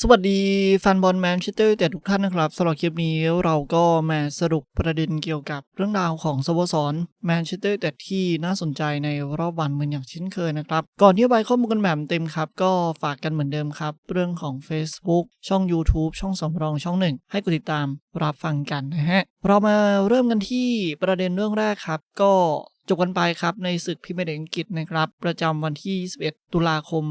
สวัสดีแฟนบอลแมนเชสเตอร์แต่ทุกท่านนะครับสำหรับคลิปนี้เราก็มาสรุปประเด็นเกี่ยวกับเรื่องราวของสโมสรแมนเชสเตอร์แต่ที่น่าสนใจในรอบวันเหมือนอย่างเช่นเคยนะครับ ก่อนที่จะไปข้อมูลกันแบบเต็มครับ ก็ฝากกันเหมือนเดิมครับ เรื่องของ Facebook ช่อง YouTube ช่องสำรองช่องหนึ่งให้กดติดตามรับฟังกันนะฮะเรามาเริ่มกันที่ประเด็นเรื่องแรกครับ ก็ จบกันไปครับในศึกพิมียร์ลีกอังกฤษนะครับ ประจำวันที่ 21 ตุลาคม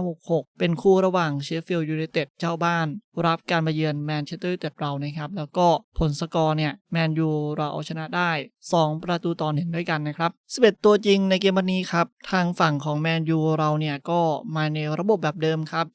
2566 เป็นคู่ระหว่างเชฟฟิลด์ยูไนเต็ดเจ้าบ้าน รับการมาเยือนแมนเชสเตอร์ยูไนเต็ดเรานะครับ แล้วก็ผลสกอร์เนี่ยแมนยูเราเอาชนะได้2 ประตูต่อหนึ่งด้วยกันนะครับ 11 ตัวจริงในเกมวันนี้ครับ ทางฝั่งของแมนยูเราเนี่ยก็มาในระบบแบบเดิมครับ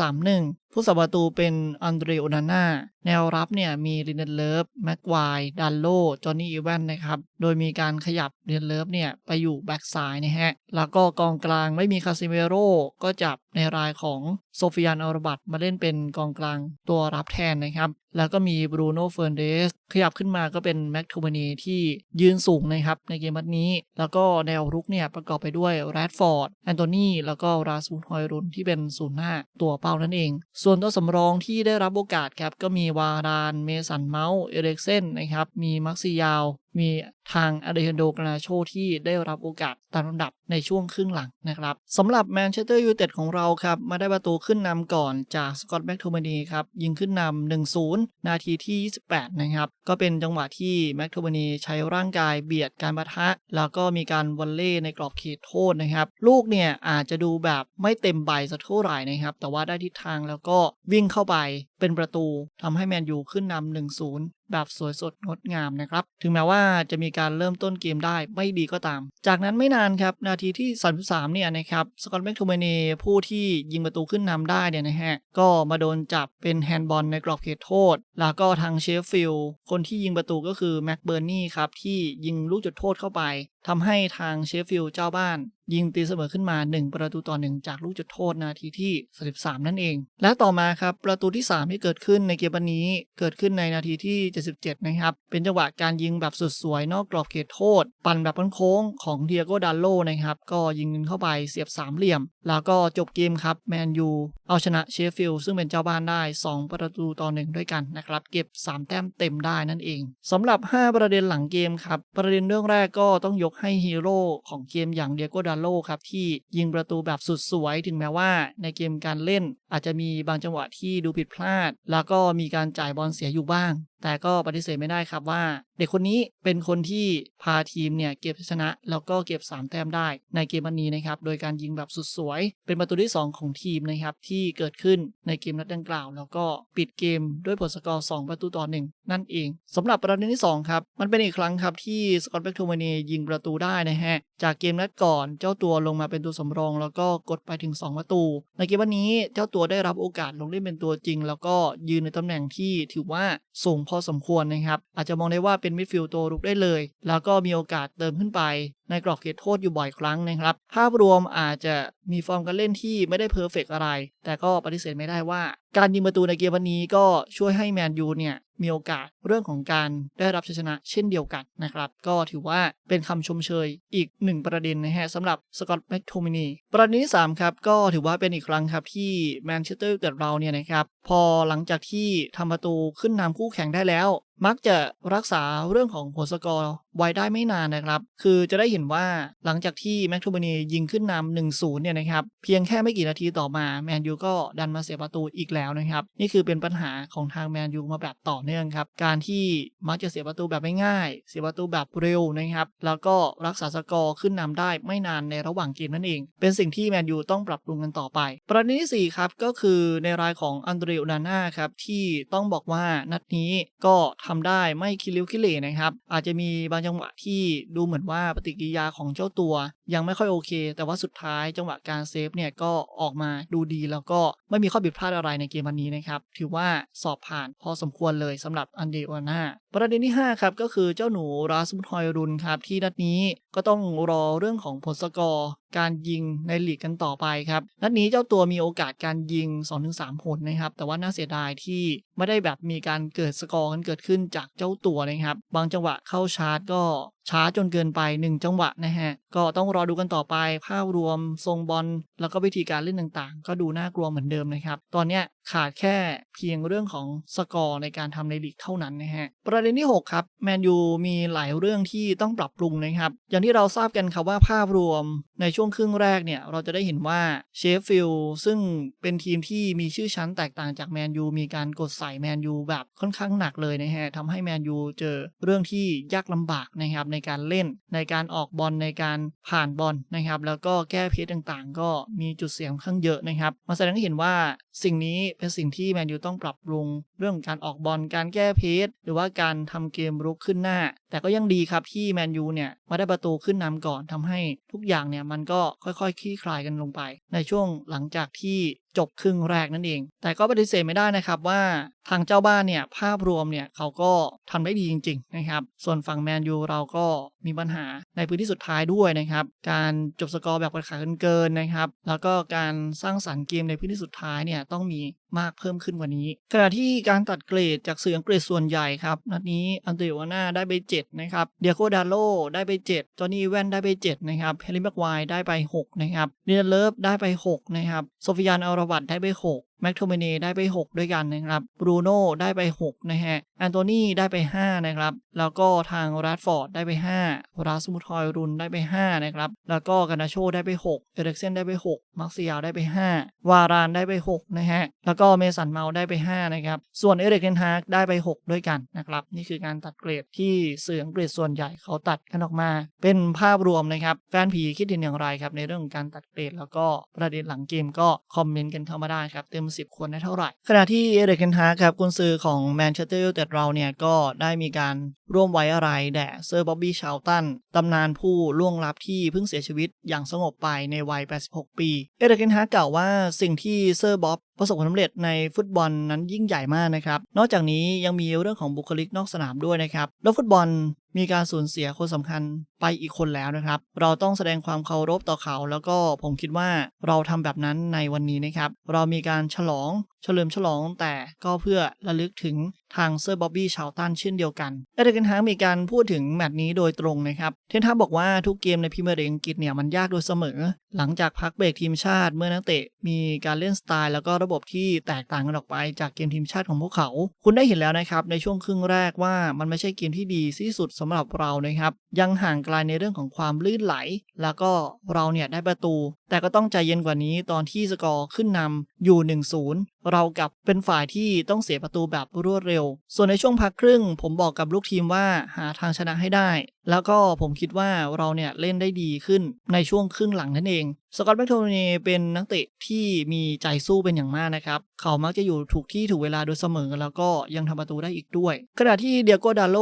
4-2-3-1 ผู้สับประตูเป็นอันเดรโอนาน่า แนวรับเนี่ยมีรินเดนเลิฟแม็กควายดันโล จอห์นนี่อีแวนนะครับ โดยมีการขยับรินเดนเลิฟเนี่ยไปอยู่แบ็กซ้ายนะฮะ แล้วก็กองกลางไม่มีคาซิเมโร่ก็จับในรายของ โซฟิยานอรบัตมาเล่นเป็นกองกลางตัวรับแทนนะครับ แล้วก็มีบรูโน่เฟ r ร์นเดสขยับขึ้นมาก็เป็นแม็กโทมานีที่ยืนสูงนะครับในเกมนัดนี้ แล้วก็แนวรุกเนี่ยประกอบไปด้วยแรดฟอร์ดแอนโทนีแล้วก็ราสูนฮอยรุนที่เป็นศูนย์หน้าตัวเป้านั่นเอง ส่วนตัวสำรองที่ได้รับโอกาสครับก็มีวารานเมสันเมาส์เอเร็กเซนนะครับมีมักซิยาว มีทางอเดนโดกราโชที่ได้รับโอกาสตามลำดับในช่วงครึ่งหลังนะครับสำหรับแมนเชสเตอร์ยูไนเต็ดของเราครับ มาได้ประตูขึ้นนำก่อนจากสกอตแม็กโทมานีครับ ยิงขึ้นนำ1-0 นาทีที่ 28 นะครับ ก็เป็นจังหวะที่แม็กโทมานีใช้ร่างกายเบียดการปะทะ แล้วก็มีการวอลเล่ในกรอบเขตโทษนะครับ ลูกเนี่ยอาจจะดูแบบไม่เต็มใบสักเท่าไหร่นะครับ แต่ว่าได้ทิศทางแล้วก็วิ่งเข้าไปเป็นประตูทำให้แมนยูขึ้นนำ1-0 แบบสวยสดงดงามนะครับ ถึงแม้ว่าจะมีการเริ่มต้นเกมได้ไม่ดีก็ตาม จากนั้นไม่นานครับ นาทีที่ 33 เนี่ยนะครับ สกอตแม็กโทเมเนผู้ที่ยิงประตูขึ้นนำได้เนี่ยนะฮะ ก็มาโดนจับเป็นแฮนด์บอลในกรอบเขตโทษ แล้วก็ทางเชฟฟิลด์คนที่ยิงประตูก็คือแม็กเบอร์นี่ครับ ที่ยิงลูกจุดโทษเข้าไปทำให้ทางเชฟฟิลด์เจ้าบ้าน ยิงตีเสมอขึ้นมา 1 ประตูต่อ 1 จากลูกจุดโทษนาทีที่ 33 นั่นเอง และต่อมาครับ ประตูที่ 3 ที่เกิดขึ้นในเกมวันนี้ เกิดขึ้นในนาทีที่ 77 นะครับ เป็นจังหวะการยิงแบบสุดสวยนอกกรอบเขตโทษ ปั่นแบบโค้งของเดียโกดันโลนะครับ ก็ยิงเข้าไปเสียบสามเหลี่ยม แล้วก็จบเกมครับแมนยูเอาชนะเชฟฟิลด์ซึ่งเป็นเจ้าบ้านได้ 2 ประตูต่อหนึ่งด้วยกันนะครับเก็บ 3 แต้มเต็มได้นั่นเองสำหรับ 5 ประเด็นหลังเกมครับประเด็นเรื่องแรกก็ต้องยกให้ฮีโร่ของเกมอย่างเดียโกดัาโลครับที่ยิงประตูแบบสุดสวย ถึงแม้ว่าในเกมการเล่นอาจจะมีบางจังหวะที่ดูผิดพลาด แล้วก็มีการจ่ายบอลเสียอยู่บ้าง แต่ก็ปฏิเสธไม่ได้ครับว่า เด็กคนนี้เป็นคนที่พาทีมเนี่ยเก็บชนะ แล้วก็เก็บ 3 แต้มได้ในเกมวันนี้นะครับ โดยการยิงแบบสุดสวย เป็นประตูที่ 2 ของทีมนะครับ ที่เกิดขึ้นในเกมนัดดังกล่าว แล้วก็ปิดเกมด้วยผลสกอร์ 2 ประตูต่อ 1 นั่นเองสำหรับประเด็นที่ 2 ครับ มันเป็นอีกครั้งครับที่สกอตแบ็กโทมานียิงประตูได้นะฮะจากเกมนัดก่อนเจ้าตัวลงมาเป็นตัวสำรอง แล้วก็กดไปถึง 2 ประตู ในเกมวันนี้เจ้าตัวได้รับโอกาสลงเล่นเป็นตัวจริง แล้วก็ยืนในตำแหน่งที่ถือว่าสูงพอสมควรนะครับ อาจจะมองได้ว่าเป็นมิดฟิลด์ตัวรุกได้เลย แล้วก็มีโอกาสเติมขึ้นไปในกรอบเขตโทษอยู่บ่อยครั้งนะครับ ภาพรวมอาจจะ มีฟอร์มการเล่นที่ไม่ได้เพอร์เฟกอะไร แต่ก็ปฏิเสธไม่ได้ว่า การยิงประตูในเกมวันนี้ก็ช่วยให้แมนยูเนี่ยมีโอกาสเรื่องของการได้รับชัยชนะเช่นเดียวกันนะครับ ก็ถือว่าเป็นคำชมเชยอีกหนึ่งประเด็นนะฮะสำหรับสกอตแม็กโทมินีประเด็นที่ 3 ครับ ก็ถือว่าเป็นอีกครั้งครับที่แมนเชสเตอร์เต็ดเราเนี่ยนะครับ พอหลังจากที่ทำประตูขึ้นนำคู่แข่งได้แล้ว มักจะรักษาเรื่องของผลสกอร์ไว้ได้ไม่นานนะครับ คือจะได้เห็นว่าหลังจากที่แม็กโทมินียิงขึ้นนำ1-0เนี่ยนะครับ เพียงแค่ไม่กี่นาทีต่อมาแมนยูก็ดันมาเสียประตูอีกแล้วนะครับ นี่คือเป็นปัญหาของทางแมนยูมาแบบต่อเนื่องครับ การที่มักจะเสียประตูแบบไม่ง่ายเสียประตูแบบเร็วนะครับ แล้วก็รักษาสกอร์ขึ้นนำได้ไม่นานในระหว่างเกมนั่นเอง เป็นสิ่งที่แมนยูต้องปรับปรุงกันต่อไป ประเด็นที่4ครับก็คือในรายของอันเดรโอนาน่าครับที่ต้องบอกว่านัดนี้ก็ททำได้ไม่คิริวคิเลนะครับ อาจจะมีบางจังหวะที่ดูเหมือนว่าปฏิกิริยาของเจ้าตัว ยังไม่ค่อยโอเค แต่ว่าสุดท้ายจังหวะการเซฟเนี่ยก็ออกมาดูดีแล้วก็ไม่มีข้อผิดพลาดอะไรในเกมวันนี้นะครับ ถือว่าสอบผ่านพอสมควรเลยสำหรับอันเดโอนาน่า ประเด็นที่ 5 ครับ ก็คือเจ้าหนูราสมุทรอยรุนครับ ที่นัดนี้ก็ต้องรอเรื่องของผลสกอร์ การยิงในลีกกันต่อไปครับ นัดนี้เจ้าตัวมีโอกาสการยิง 2-3ผลนะครับ แต่ว่าน่าเสียดายที่ไม่ได้แบบมีการเกิดสกอร์กันเกิดขึ้นจากเจ้าตัวนะครับ บางจังหวะเข้าชาร์จก็ ช้าจนเกินไป 1 จังหวะนะฮะ ก็ต้องรอดูกันต่อไปภาพรวมทรงบอลแล้วก็วิธีการเล่นต่างๆ ก็ดูน่ากลัวเหมือนเดิมนะครับ ตอนเนี้ยขาดแค่เพียงเรื่องของสกอร์ในการทำในลีกเท่านั้นนะฮะ ประเด็นที่ 6 ครับ แมนยูมีหลายเรื่องที่ต้องปรับปรุงนะครับ อย่างที่เราทราบกันครับว่าภาพรวมในช่วงครึ่งแรกเนี่ย เราจะได้เห็นว่าเชฟฟิลด์ซึ่งเป็นทีมที่มีชื่อชั้นแตกต่างจากแมนยูมีการกดใส่แมนยูแบบค่อนข้างหนักเลยนะฮะทำให้แมนยูเจอเรื่องที่ยากลำบากนะครับในในการเล่น ในการออกบอลในการผ่านบอลนะครับ แล้วก็แก้เพจต่างๆ ก็มีจุดเสียค่อนข้างเยอะนะครับมาแสดงให้เห็นว่าสิ่งนี้เป็นสิ่งที่แมนยูต้องปรับปรุง เรื่องการออกบอลการแก้เพจหรือว่าการทำเกมรุกขึ้นหน้า แต่ก็ยังดีครับที่แมนยูเนี่ยมาได้ประตูขึ้นนำก่อนทำให้ทุกอย่างเนี่ยมันก็ค่อยๆคลี่คลายกันลงไป ในช่วงหลังจากที่ จบครึ่งแรกนั่นเอง แต่ก็ปฏิเสธไม่ได้นะครับว่าทางเจ้าบ้านเนี่ยภาพรวมเนี่ยเขาก็ทำได้ดีจริง ๆ นะครับ ส่วนฝั่งแมนยูเราก็มีปัญหา ในพื้นที่สุดท้ายด้วยนะครับ การจบสกอร์แบบกระขาเกินๆนะครับ แล้วก็การสร้างสรรค์เกมในพื้นที่สุดท้ายเนี่ยต้องมีมากเพิ่มขึ้นกว่านี้ขณะที่การตัดเกรดจากสื่ออังกฤษส่วนใหญ่ครับนัดนี้อันเดรวาน่าได้ไป 7 นะครับเดียโกดาโลได้ไป 7 จอห์นนี่แวนได้ไป 7 นะครับเฮลิแม็กไวได้ไป 6 นะครับเนียเลิฟได้ไป 6 นะครับโซฟิยานอัลราวัตได้ไป 6 แม็กโทเมเนได้ไป 6 ด้วยกันนะครับบรูโน่ได้ไป 6 นะฮะแอนโทนีได้ไป 5 นะครับ แล้วก็ทางแรดฟอร์ดได้ไป 5 ราสมุทอยรุนได้ไป 5 นะครับ แล้วก็กานาโชได้ไป 6 เอเร็กเซนได้ไป 6 มักซิยาได้ไป 5 วารานได้ไป 6 นะฮะ แล้วก็เมสันเมาได้ไป 5 นะครับ ส่วนเอเริกเทนฮากได้ไป 6 ด้วยกันนะครับ นี่คือการตัดเกรดที่สื่ออังกฤษส่วนใหญ่เขาตัดกันออกมา เป็นภาพรวมนะครับแฟนผีคิดเห็นอย่างไรครับในเรื่องของการตัดเกรดแล้วก็ประเด็นหลังเกมก็คอมเมนต์กันเข้ามาได้ครับเต็ม10ควรได้เท่าไหร่ ขณะที่เอเริกเทนฮากครับกุนซือของแมนเชสเตอร์ยูไนเต็ดเราเนี่ยก็ได้มีการร่วมไว้อะไรแด่เซอร์บ๊อบบี้ชาวตันตำนานผู้ล่วงลับที่เพิ่งเสียชีวิตอย่างสงบไปในวัย 86 ปี เอเริกเทนฮากกล่าวว่าสิ่งที่เซอร์บ๊อบประสบความสำเร็จในฟุตบอลนั้นยิ่งใหญ่มากนะครับ นอกจากนี้ยังมีเรื่องของบุคลิกนอกสนามด้วยนะครับ แล้วฟุตบอลมีการสูญเสียคนสำคัญไปอีกคนแล้วนะครับ เราต้องแสดงความเคารพต่อเขา แล้วก็ผมคิดว่าเราทำแบบนั้นในวันนี้นะครับ เรามีการฉลองเฉลิมฉลองแต่ก็เพื่อระลึกถึงทางเซอร์บ๊อบบี้ชาวตันเช่นเดียวกัน เอเดกันฮางมีการพูดถึงแมตช์นี้โดยตรงนะครับ เทนฮาบอกว่าทุกเกมในพรีเมียร์ลีกอังกฤษเนี่ยมันยากโดยเสมอ หลังจากพักเบรกทีมชาติเมื่อนักเตะ มีการเล่นสไตล์แล้วก็ระบบที่แตกต่างกันออกไปจากเกมทีมชาติของพวกเขา คุณได้เห็นแล้วนะครับในช่วงครึ่งแรกว่ามันไม่ใช่เกมที่ดีที่สุดสำหรับเรานะครับ ยังห่างไกลในเรื่องของความลื่นไหล แล้วก็เราเนี่ยได้ประตู แต่ก็ต้องใจเย็นกว่านี้ตอนที่สกอร์ขึ้นนำอยู่ 1-0 เรากับเป็นฝ่ายที่ต้องเสียประตูแบบรวดเร็ว ส่วนในช่วงพักครึ่ง ผมบอกกับลูกทีมว่าหาทางชนะให้ได้ แล้วก็ผมคิดว่าเราเนี่ยเล่นได้ดีขึ้นในช่วงครึ่งหลังนั่นเอง สกอตแมคโทเนีเป็นนักเตะที่มีใจสู้เป็นอย่างมากนะครับ เขามักจะอยู่ถูกที่ถูกเวลาโดยเสมอ แล้วก็ยังทำประตูได้อีกด้วย ขณะที่เดียโกดาโล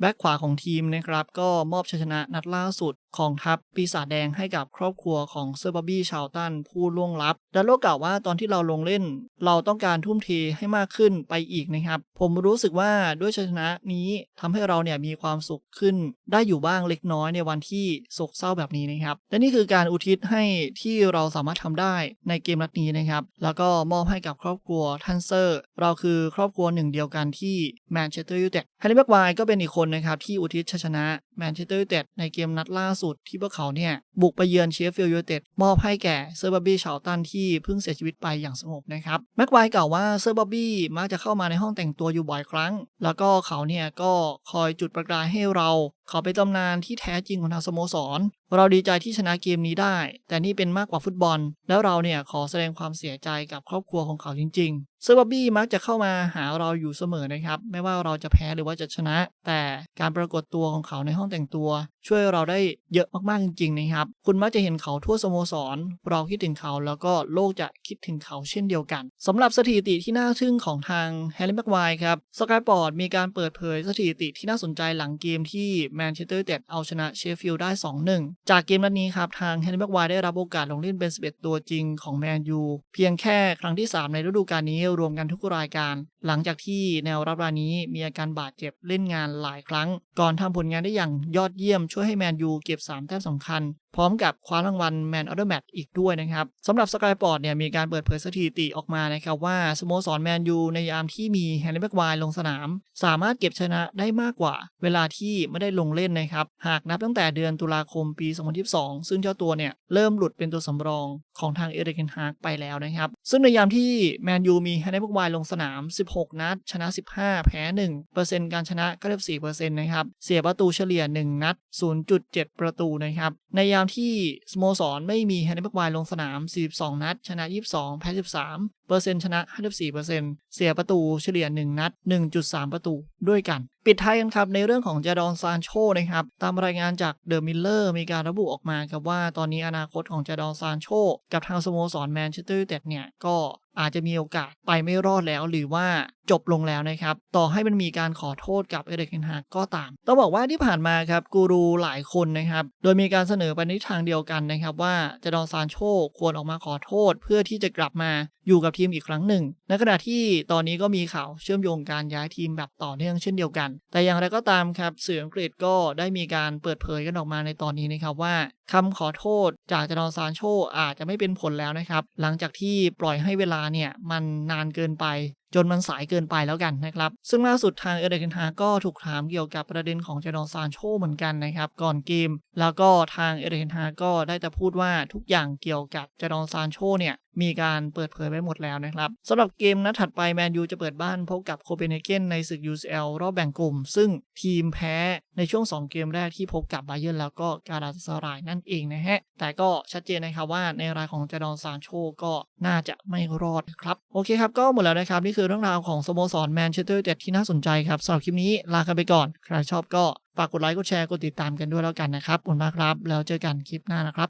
แบ็กขวาของทีมนะครับ ก็มอบชัยชนะนัดล่าสุด ของทัพปีศาจแดงให้กับครอบครัวของเซอร์บอบบี้ชาวตันผู้ล่วงลับดาโลกล่าวว่าตอนที่เราลงเล่น เราต้องการทุ่มเทให้มากขึ้นไปอีกนะครับ ผมรู้สึกว่าด้วยชัยชนะนี้ทำให้เราเนี่ยมีความสุขขึ้น ได้อยู่บ้างเล็กน้อยในวันที่โศกเศร้าแบบนี้นะครับ และนี่คือการอุทิศให้ที่เราสามารถทำได้ในเกมนัดนี้นะครับ แล้วก็มอบให้กับครอบครัวทันเซอร์ เราคือครอบครัวหนึ่งเดียวกันที่แมนเชสเตอร์ยูไนเต็ดแฮร์รี่แม็กไวก็เป็นอีกคนนะครับที่อุทิศชัยชนะแมนเชสเตอร์ยูไนเต็ดในเกมนัดล่าสุดที่พวกเขาเนี่ยบุกไปเยือนเชฟฟิลด์ยูไนเต็ดมอบให้แก่เซอร์บอบบี้ชาวตันที่เพิ่งเสียชีวิตไปอย่างสงบนะครับแม็กไวร์กล่าวว่าเซอร์บอบบี้มักจะเข้ามาในห้องแต่งตัวอยู่บ่อยครั้ง แล้วก็เขาเนี่ยก็คอยจุดประกายให้เรา เขาเป็นตำนานที่แท้จริงของทางสโมสร เราดีใจที่ชนะเกมนี้ได้ แต่นี่เป็นมากกว่าฟุตบอล แล้วเราเนี่ยขอแสดงความเสียใจกับครอบครัวของเขาจริงๆเซอร์บอบบี้มักจะเข้ามาหาเราอยู่เสมอนะครับ ไม่ว่าเราจะแพ้หรือว่าจะชนะ แต่การปรากฏตัวของเขาในห้องแต่งตัว ช่วยเราได้เยอะมากๆจริงๆนะครับ คุณมักจะเห็นเขาทั่วสโมสร เราคิดถึงเขาแล้วก็โลกจะคิดถึงเขาเช่นเดียวกันสำหรับสถิติที่น่าทึ่งของทางแฮร์รี่แม็กไวร์ครับสกายปอร์ดมีการเปิดเผยสถิติที่น่าสนใจหลังเกมที่แมมนเชสเตอร์ยูไนเต็ดเอาชนะเชฟฟิลด์ได้ 2-1 จากเกมนัดนี้ครับ ทางแฮร์รี่แม็กวายได้รับโอกาสลงเล่นเป็น 11 ตัวจริงของแมนยูเพียงแค่ครั้งที่ 3 ในฤดูกาลนี้รวมกันทุกรายการ หลังจากที่แนวรับรายนี้มีอาการบาดเจ็บเล่นงานหลายครั้ง ก่อนทำผลงานได้อย่างยอดเยี่ยมช่วยให้แมนยูเก็บ 3 แต้มสำคัญ พร้อมกับคว้ารางวัล Man of the Match อีกด้วยนะครับสำหรับสกายปอร์ตเนี่ยมีการเปิดเผยสถิติออกมานะครับว่าสโมสรแมนยูในยามที่มีแฮร์รี่แม็กวายลงสนาม สามารถเก็บชนะได้มากกว่า เวลาที่ไม่ได้ลงเล่นนะครับ หากนับตั้งแต่เดือนตุลาคมปี 2022 ซึ่งเจ้าตัวเนี่ยเริ่มหลุดเป็นตัวสำรองของทางเอริกเกนฮากไปแล้วนะครับ ซึ่งในยามที่แมนยูมีแฮร์รี่แม็กวายลงสนาม 16 นัด ชนะ 15 แพ้1เปอร์เซ็นต์การชนะ94%นะครับเสียประตูเฉลี่ย 1 นัด 0.7 ประตูนะครับในยามที่สโมสรไม่มีแฮร์รี่แม็กไวลงสนาม 42 นัด ชนะ 22 แพ้ 13 ปอร์เซ็นต์ชนะ 54%เสียประตูเฉลี่ย 1 นัด 1.3 ประตูด้วยกัน ปิดท้ายกันครับ ในเรื่องของจาดอนซานโชนะครับ ตามรายงานจากเดอะมิลเลอร์มีการระบุออกมาครับว่าตอนนี้อนาคตของจาดอนซานโชกับทางสโมสรแมนเชสเตอร์ยูไนเต็ดเนี่ย ก็อาจจะมีโอกาสไปไม่รอดแล้วหรือว่าจบลงแล้วนะครับ ต่อให้มันมีการขอโทษกับเอเดกเฮนฮากก็ตาม ต้องบอกว่าที่ผ่านมาครับกูรูหลายคนนะครับ โดยมีการเสนอไปในทางเดียวกันนะครับ ว่าจาดอนซานโชควรออกมาขอโทษเพื่อที่จะกลับมาอยู่กับทีมอีกครั้งหนึ่งในขณะที่ตอนนี้ก็มีข่าวเชื่อมโยงการย้ายทีมแบบต่อเนื่องเช่นเดียวกัน แต่อย่างไรก็ตามครับสื่ออังกฤษก็ได้มีการเปิดเผยกันออกมาในตอนนี้นะครับว่าคำขอโทษจากจาดอนซานโชอาจจะไม่เป็นผลแล้วนะครับ หลังจากที่ปล่อยให้เวลาเนี่ยมันนานเกินไปจนมันสายเกินไปแล้วกันนะครับ ซึ่งล่าสุดทางเอเดนฮาก็ถูกถามเกี่ยวกับประเด็นของเจดอนซานโชเหมือนกันนะครับ ก่อนเกม แล้วก็ทางเอเดนฮาก็ได้แต่พูดว่าทุกอย่างเกี่ยวกับเจดอนซานโชเนี่ยมีการเปิดเผยไว้หมดแล้วนะครับสำหรับเกมนัดถัดไปแมนยูจะเปิดบ้านพบกับโคเปนเฮเกนในศึก UCL รอบแบ่งกลุ่ม ซึ่งทีมแพ้ในช่วง 2 เกมแรกที่พบกับบาเยิร์แล้วก็การาตารายนั่นเองนะฮะ แต่ก็ชัดเจนนะครับว่าในรายของจดอนซานโชก็น่าจะไม่รอดนะครับ โอเคครับ ก็หมดแล้วนะครับ นี่คือเรื่องราวของสโมสรแมนเชสเตอร์ยูไนเต็ดที่น่าสนใจครับสำหรับคลิปนี้ลากันไปก่อน ใครชอบก็ฝากกดไลค์กดแชร์กดติดตามกันด้วยแล้วกันนะครับขอบคุณมากครับ แล้วเจอกันคลิปหน้านะครับ